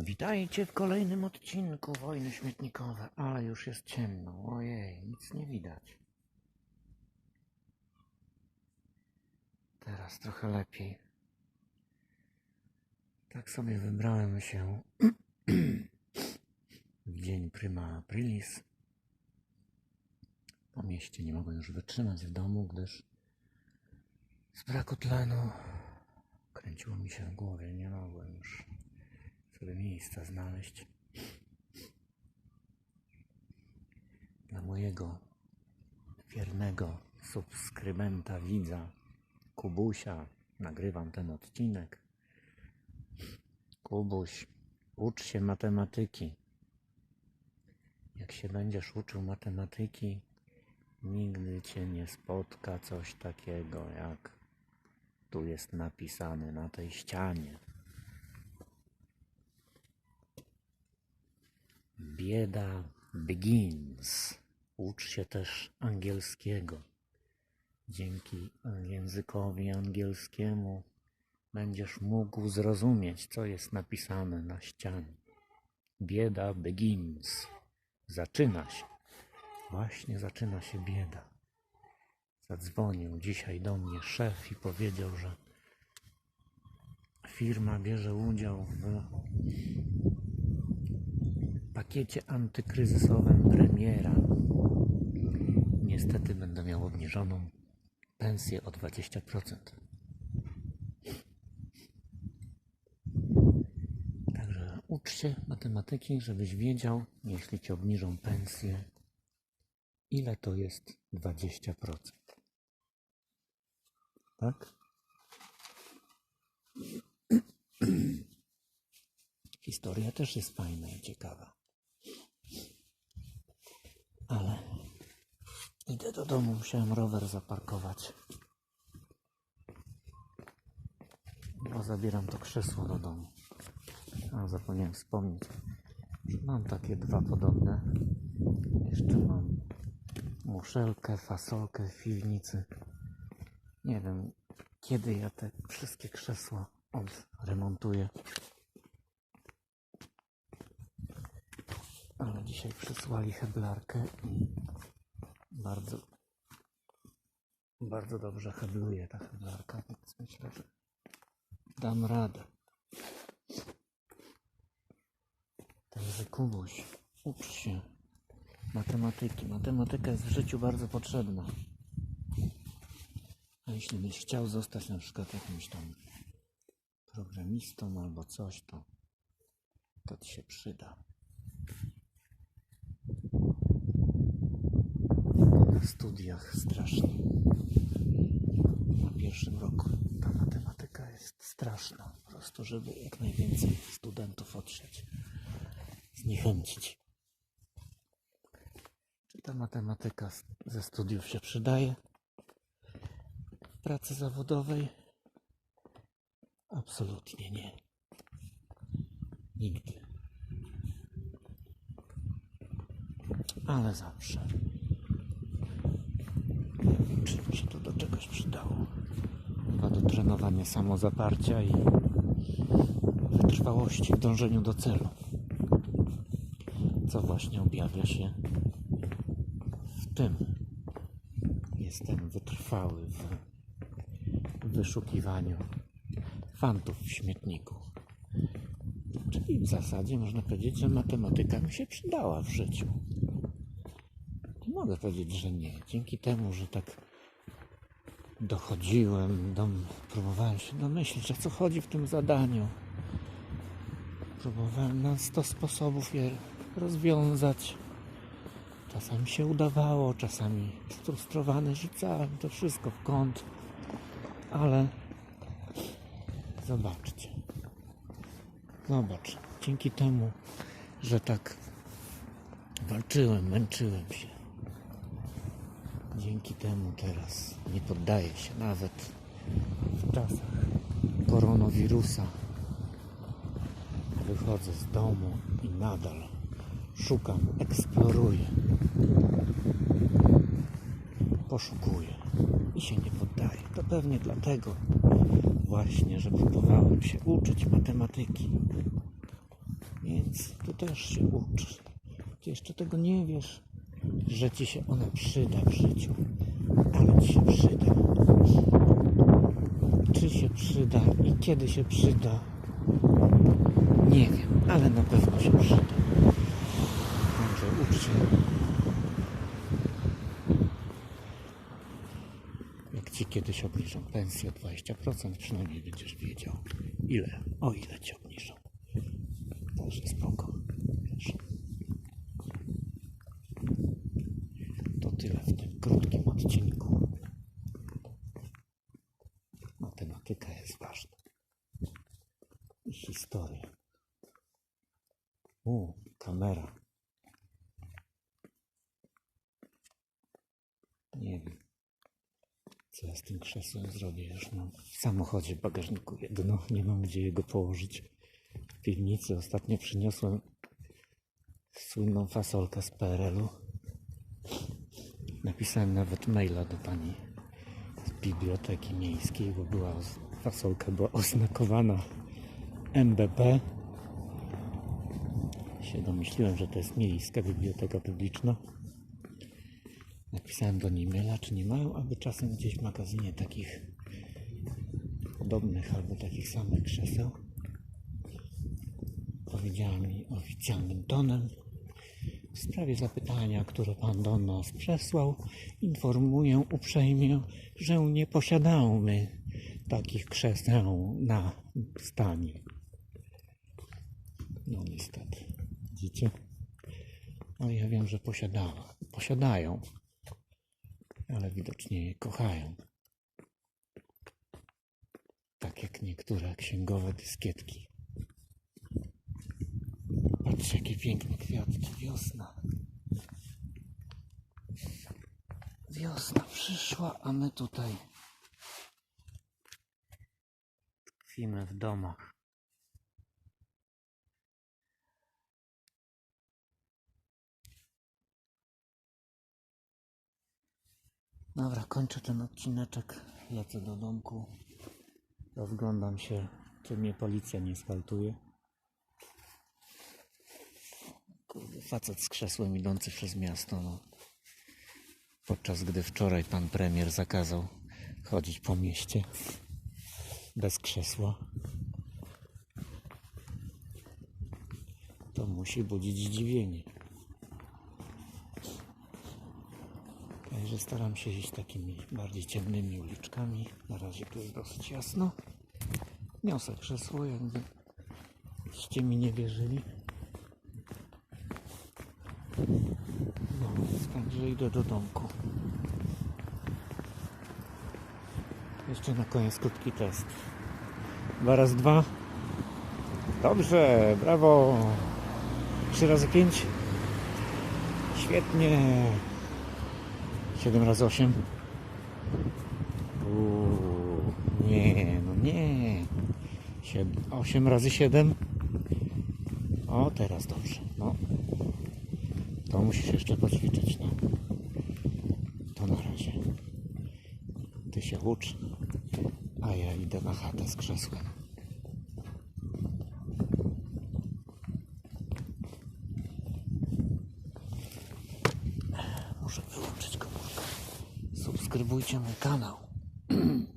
Witajcie w kolejnym odcinku Wojny Śmietnikowe, ale już jest ciemno. Ojej, nic nie widać. Teraz trochę lepiej. Tak sobie wybrałem się w dzień prima aprilis. Po mieście nie mogłem już wytrzymać w domu, gdyż z braku tlenu kręciło mi się w głowie, nie mogłem już sobie miejsca znaleźć dla mojego wiernego subskrybenta, widza Kubusia. Nagrywam ten odcinek. Kubuś, ucz się matematyki. Jak się będziesz uczył matematyki, nigdy cię nie spotka coś takiego, jak tu jest napisane na tej ścianie. Bieda begins. Ucz się też angielskiego. Dzięki językowi angielskiemu będziesz mógł zrozumieć, co jest napisane na ścianie. Bieda begins. Zaczyna się. Właśnie zaczyna się bieda. Zadzwonił dzisiaj do mnie szef i powiedział, że firma bierze udział w pakiecie antykryzysowym premiera. Niestety będę miał obniżoną pensję o 20%. Także ucz się matematyki, żebyś wiedział, jeśli ci obniżą pensję, ile to jest 20%. Tak? Historia też jest fajna i ciekawa. Ale idę do domu, musiałem rower zaparkować. Bo zabieram to krzesło do domu. A zapomniałem wspomnieć, że mam takie dwa podobne. Jeszcze mam muszelkę, fasolkę w piwnicy. Nie wiem, kiedy ja te wszystkie krzesła odremontuję. Ale dzisiaj przysłali heblarkę i bardzo, bardzo dobrze hebluje ta heblarka, więc myślę, że dam radę. Także Kubuś, ucz się matematyki. Matematyka jest w życiu bardzo potrzebna. A jeśli byś chciał zostać na przykład jakimś tam programistą albo coś, to to ci się przyda. Na studiach strasznie. Na pierwszym roku ta matematyka jest straszna. Po prostu, żeby jak najwięcej studentów odsiać. Zniechęcić. Czy ta matematyka ze studiów się przydaje? W pracy zawodowej? Absolutnie nie. Nigdy. Ale zawsze. Czy mi się to do czegoś przydało. Chyba do trenowania samozaparcia i wytrwałości w dążeniu do celu. Co właśnie objawia się w tym. Jestem wytrwały w wyszukiwaniu fantów w śmietniku. Czyli w zasadzie można powiedzieć, że matematyka mi się przydała w życiu. Nie mogę powiedzieć, że nie. Dzięki temu, że tak dochodziłem, do, próbowałem się domyślić, o co chodzi w tym zadaniu. Próbowałem na 100 sposobów je rozwiązać. Czasami się udawało, czasami sfrustrowany rzucałem to wszystko w kąt, ale zobaczcie. Zobacz, dzięki temu, że tak walczyłem, męczyłem się. Dzięki temu teraz nie poddaję się nawet w czasach koronawirusa. Wychodzę z domu i nadal szukam, eksploruję. Poszukuję i się nie poddaję. To pewnie dlatego właśnie, że próbowałem się uczyć matematyki. Więc tu też się ucz. Ty jeszcze tego nie wiesz, że ci się ona przyda w życiu. Ale ci się przyda. Czy się przyda i kiedy się przyda? Nie wiem, ale na pewno się przyda. Także ucz się. Jak ci kiedyś obniżą pensję o 20%, przynajmniej będziesz wiedział, ile, o ile ci obniżą. Także spoko. Wiesz. To tyle w tym krótkim odcinku. Matematyka jest ważna. I historia. U, kamera. Nie wiem, co ja z tym krzesłem zrobię. Już mam w samochodzie w bagażniku jedno. Nie mam gdzie jego położyć. W piwnicy ostatnio przyniosłem słynną fasolkę z PRL-u. Napisałem nawet maila do pani z biblioteki miejskiej, bo była fasolka była oznakowana MBP. Się domyśliłem, że to jest miejska biblioteka publiczna. Napisałem do niej maila, czy nie mają, aby czasem gdzieś w magazynie takich podobnych albo takich samych krzeseł. Powiedziała mi oficjalnym tonem, w sprawie zapytania, które pan do nas przesłał, informuję uprzejmie, że nie posiadamy takich krzeseł na stanie. No niestety. Widzicie? No ja wiem, że posiadała. Posiadają. Ale widocznie je kochają. Tak jak niektóre księgowe dyskietki. Patrzcie, jakie piękne kwiatki. Wiosna. Wiosna przyszła, a my tutaj tkwimy w domach. Dobra, kończę ten odcineczek. Lecę do domku. Rozglądam się, czy mnie policja nie skaltuje. Facet z krzesłem idący przez miasto. No. Podczas gdy wczoraj pan premier zakazał chodzić po mieście bez krzesła. To musi budzić zdziwienie. Także staram się iść takimi bardziej ciemnymi uliczkami. Na razie tu jest dosyć jasno. Niosę krzesło, jakby ście mi nie wierzyli. No, także idę do domku. Jeszcze na koniec krótki test. Dwa razy dwa. Dobrze, brawo. Trzy razy pięć. Świetnie. Siedem razy osiem. Nie, no nie. Osiem razy siedem. O, teraz dobrze. No. To musisz jeszcze poćwiczyć, no. To na razie. Ty się ucz, a ja idę na chatę z krzesłem. Muszę wyłączyć komórkę. Subskrybujcie mój kanał.